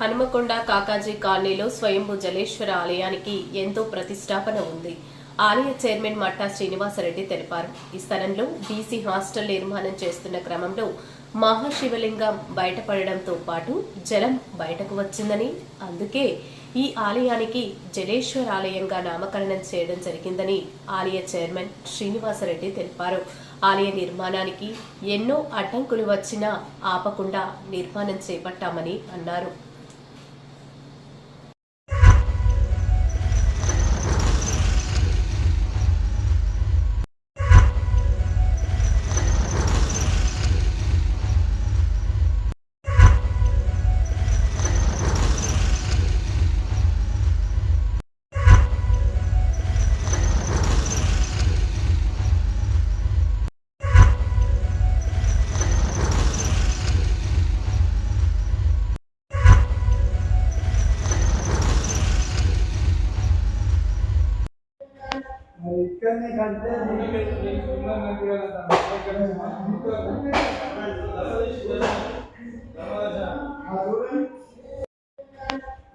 హనుమకొండ కాకాజీ కాలనీలో స్వయంభూ జలేశ్వర ఆలయానికి ఎంతో ప్రతిష్టాపన ఉంది. ఆలయ చైర్మన్ మట్టా శ్రీనివాసరెడ్డి తెలిపారు. ఈ స్థలంలో బీసీ హాస్టల్ నిర్మాణం చేస్తున్న క్రమంలో మహాశివలింగం బయటపడడంతో పాటు జలం బయటకు వచ్చిందని అందుకే ఈ ఆలయానికి జలేశ్వర ఆలయంగా నామకరణం చేయడం జరిగిందని ఆలయ చైర్మన్ శ్రీనివాసరెడ్డి తెలిపారు. ఆలయ నిర్మాణానికి ఎన్నో అడ్డంకులు వచ్చినా ఆపకుండా నిర్మాణం చేపట్టామని అన్నారు. మరి ఇక్కడనే కంటే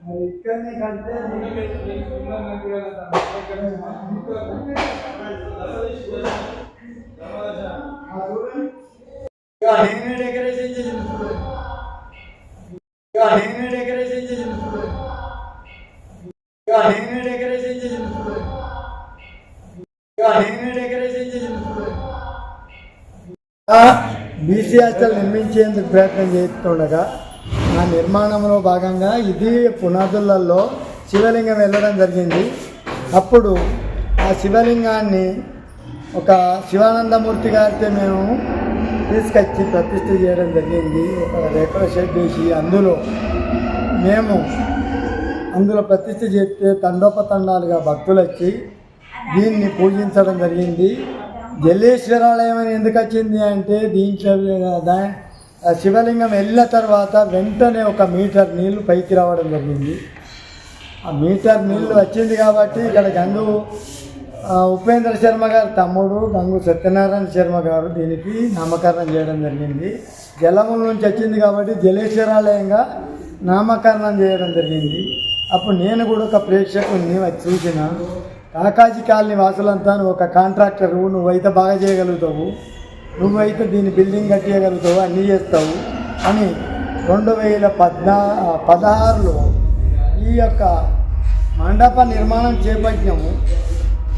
మరి ఇక్కడనే కంటే నేనే డెకరేషన్ చేసిన చూడండి నేనే డెకరేషన్ చేసిన చూడండి నేనే డెకరేషన్ చేసిన చూడండి నేనే డెకరేషన్ చేసిన బీసీ హాస్టల్ నిర్మించేందుకు ప్రయత్నం చేస్తుండగా ఆ నిర్మాణంలో భాగంగా ఇది పునాదులలో శివలింగం వెళ్ళడం జరిగింది. అప్పుడు ఆ శివలింగాన్ని ఒక శివానందమూర్తి గారితో మేము తీసుకొచ్చి ప్రతిష్ఠ చేయడం జరిగింది. ఒక రేకుల షెడ్ వేసి అందులో మేము అందులో ప్రతిష్ఠ చేస్తే తండోపతండాలుగా భక్తులు వచ్చి దీన్ని పూజించడం జరిగింది. జల్లేశ్వరాలయం అని ఎందుకు వచ్చింది అంటే దీంట్లో దా శివలింగం వెళ్ళిన తర్వాత వెంటనే ఒక మీటర్ నీళ్ళు పైకి రావడం జరిగింది. ఆ మీటర్ నీళ్ళు వచ్చింది కాబట్టి ఇక్కడ గంగు ఉపేంద్ర శర్మ గారు తమ్ముడు గంగు సత్యనారాయణ శర్మ గారు దీనికి నామకరణం చేయడం జరిగింది. జలముల నుంచి వచ్చింది కాబట్టి జలేశ్వరాలయంగా నామకరణం చేయడం జరిగింది. అప్పుడు నేను కూడా ఒక ప్రేక్షకుని చూసిన. కాకాజీ కాలనీ వాసులంతా నువ్వు ఒక కాంట్రాక్టర్ నువ్వైతే బాగా చేయగలుగుతావు. నువ్వైతే దీన్ని బిల్డింగ్ కట్టేయగలుగుతావు అన్నీ చేస్తావు. అని రెండు వేల పద్నా పదహారులో ఈ యొక్క మండప నిర్మాణం చేపట్టినాము.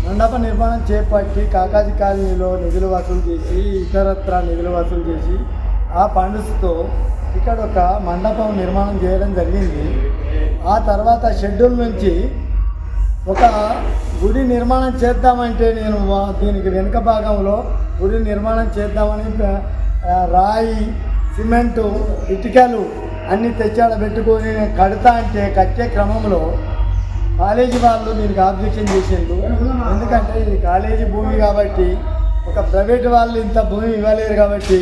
మండప నిర్మాణం చేపట్టి కాకాజీ కాలనీలో నిధులు వసూలు చేసి ఇతరత్ర నిధులు వసూలు చేసి ఆ ఫండ్స్తో ఇక్కడ ఒక మండపం నిర్మాణం చేయడం జరిగింది. ఆ తర్వాత షెడ్యూల్ నుంచి ఒక గుడి నిర్మాణం చేద్దామంటే నేను వా- దీనికి వెనుక భాగంలో గుడి నిర్మాణం చేద్దామని రాయి సిమెంటు ఇటుకలు అన్నీ తెచ్చాడ పెట్టుకొని నేను కడతా అంటే కట్టే క్రమంలో కాలేజీ వాళ్ళు దీనికి ఆబ్జెక్షన్ చేసిండ్రు. ఎందుకంటే ఇది కాలేజీ భూమి కాబట్టి ఒక ప్రైవేట్ వాళ్ళు ఇంత భూమి ఇవ్వలేరు కాబట్టి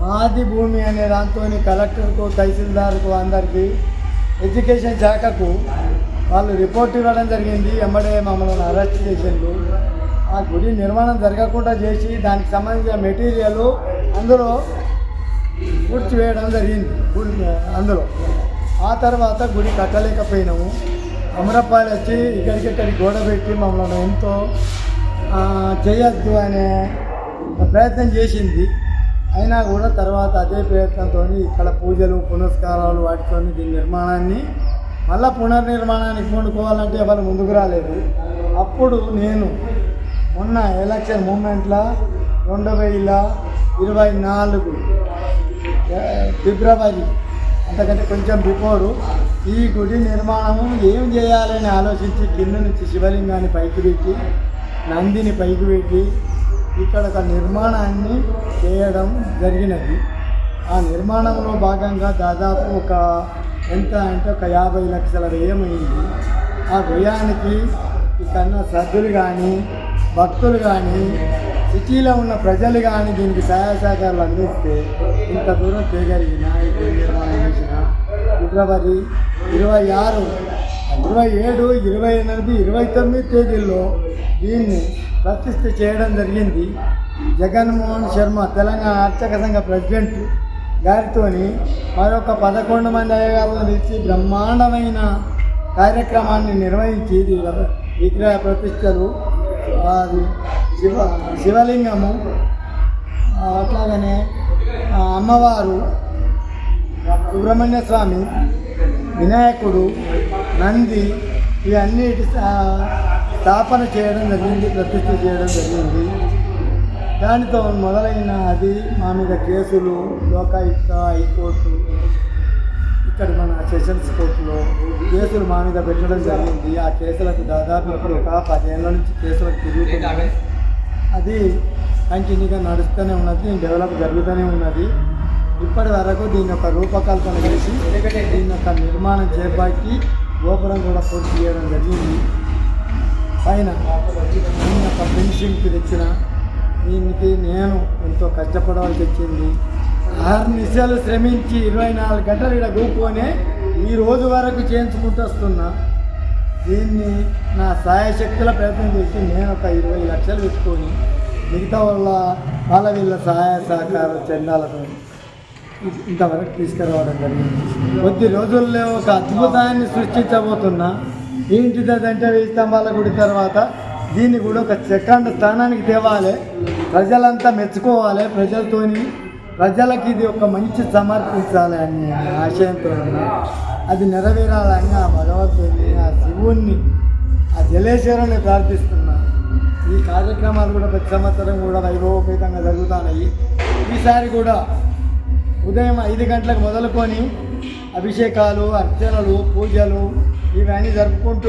మాది భూమి అనే దాంతో కలెక్టర్కు తహసీల్దార్కు అందరికీ ఎడ్యుకేషన్ శాఖకు వాళ్ళు రిపోర్ట్ ఇవ్వడం జరిగింది. వెంబడే మమ్మల్ని అరెస్ట్ చేసిండ్రు. ఆ గుడి నిర్మాణం జరగకుండా చేసి దానికి సంబంధించిన మెటీరియల్ అందులో పూడ్చివేయడం జరిగింది. గుడి అందులో. ఆ తర్వాత గుడి కట్టలేకపోయినాము. అమరపాలి వచ్చి ఇక్కడికి గోడ పెట్టి మమ్మల్ని ఎంతో చేయొద్దు అనే ప్రయత్నం చేసింది. అయినా కూడా తర్వాత అదే ప్రయత్నంతో ఇక్కడ పూజలు పునస్కారాలు వాటితో దీని నిర్మాణాన్ని మళ్ళా పునర్నిర్మాణానికి పూనుకోవాలంటే ఎవరు ముందుకు రాలేదు. అప్పుడు నేను మొన్న ఎలక్షన్ మూమెంట్లో రెండు వేల ఇరవై నాలుగు ఫిబ్రవరి అంతకంటే కొంచెం బిఫోరు ఈ గుడి నిర్మాణము ఏం చేయాలని ఆలోచించి కింద నుంచి శివలింగాన్ని పైకి పెట్టి నందిని పైకి పెట్టి ఇక్కడ ఒక నిర్మాణాన్ని చేయడం జరిగినది. ఆ నిర్మాణంలో భాగంగా దాదాపు ఒక ఎంత అంటే ఒక యాభై లక్షల వ్యయమైంది ఆ వ్యయానికి ఇక్కడున్న సభ్యులు కానీ భక్తులు కానీ సిటీలో ఉన్న ప్రజలు కానీ దీనికి సహాయ సహకారాలు అందిస్తే ఇంత దూరం చేయగలిగిన ఇప్పుడు నిర్మాణం చేసిన ఫిబ్రవరి ఇరవై ఆరు ఇరవై ఏడు ఇరవై ఎనిమిది ఇరవై తొమ్మిది తేదీల్లో దీన్ని ప్రతిష్ఠ చేయడం జరిగింది. జగన్మోహన్ శర్మ తెలంగాణ అర్చక సంఘ ప్రెసిడెంట్ గారితోని మరొక పదకొండు మంది అయ్యగారులను పిలిచి బ్రహ్మాండమైన కార్యక్రమాన్ని నిర్వహించి విగ్రహ ప్రతిష్టలు. అది శివ శివలింగము. అట్లాగనే అమ్మవారు సుబ్రహ్మణ్య స్వామి వినాయకుడు నంది ఇవన్నీ స్థాపన చేయడం జరిగింది ప్రతిష్ఠ చేయడం జరిగింది. దానితో మొదలైన అది మా మీద కేసులు లోకాయుక్త హైకోర్టు ఇక్కడ మన సెషన్స్ కోర్టులో కేసులు మా మీద పెట్టడం జరిగింది. ఆ కేసులకు దాదాపు ఇప్పుడు ఒక పదేళ్ళ నుంచి కేసులకు తిరుగుతున్నాయి. అది కంటిన్యూగా నడుస్తూనే ఉన్నది డెవలప్ జరుగుతూనే ఉన్నది. ఇప్పటి వరకు దీని యొక్క రూపకల్పన చేసి దీని యొక్క నిర్మాణం చేపట్టి గోపురం కూడా పూర్తి చేయడం జరిగింది. పైన దీని యొక్క తెచ్చిన దీనికి నేను ఎంతో కష్టపడవలసి వచ్చింది. ఆరు నిమిషాలు శ్రమించి ఇరవై నాలుగు గంటలు ఇక్కడ కూర్చొని ఈ రోజు వరకు చేయించుకుంటూ వస్తున్నా. దీన్ని నా సాయశక్తుల ప్రయత్నం చేసి నేను ఒక ఇరవై లక్షలు పెట్టుకొని మిగతా వాళ్ళ వాళ్ళ వీళ్ళ సహాయ సహకార చెందాలతో ఇంతవరకు తీసుకురావడం జరిగింది. కొద్ది రోజుల్లో ఒక అద్భుతాన్ని సృష్టించబోతున్నా. ఏంటిదంటే వెయ్యి స్తంభాల గుడి తర్వాత దీన్ని కూడా ఒక సెకండ్ స్థానానికి తేవాలి. ప్రజలంతా మెచ్చుకోవాలి ప్రజలతోని. ప్రజలకి ఇది ఒక మంచి సమర్పించాలి అని ఆశయంతో అది నెరవేరాలని ఆ భగవంతుని ఆ శివుణ్ణి ఆ జలేశ్వరుని ప్రార్థిస్తున్నా. ఈ కార్యక్రమాలు కూడా ప్రతి సంవత్సరం కూడా వైభవపేతంగా జరుగుతున్నాయి. ఈసారి కూడా ఉదయం ఐదు గంటలకు మొదలుకొని అభిషేకాలు అర్చనలు పూజలు ఇవన్నీ జరుపుకుంటూ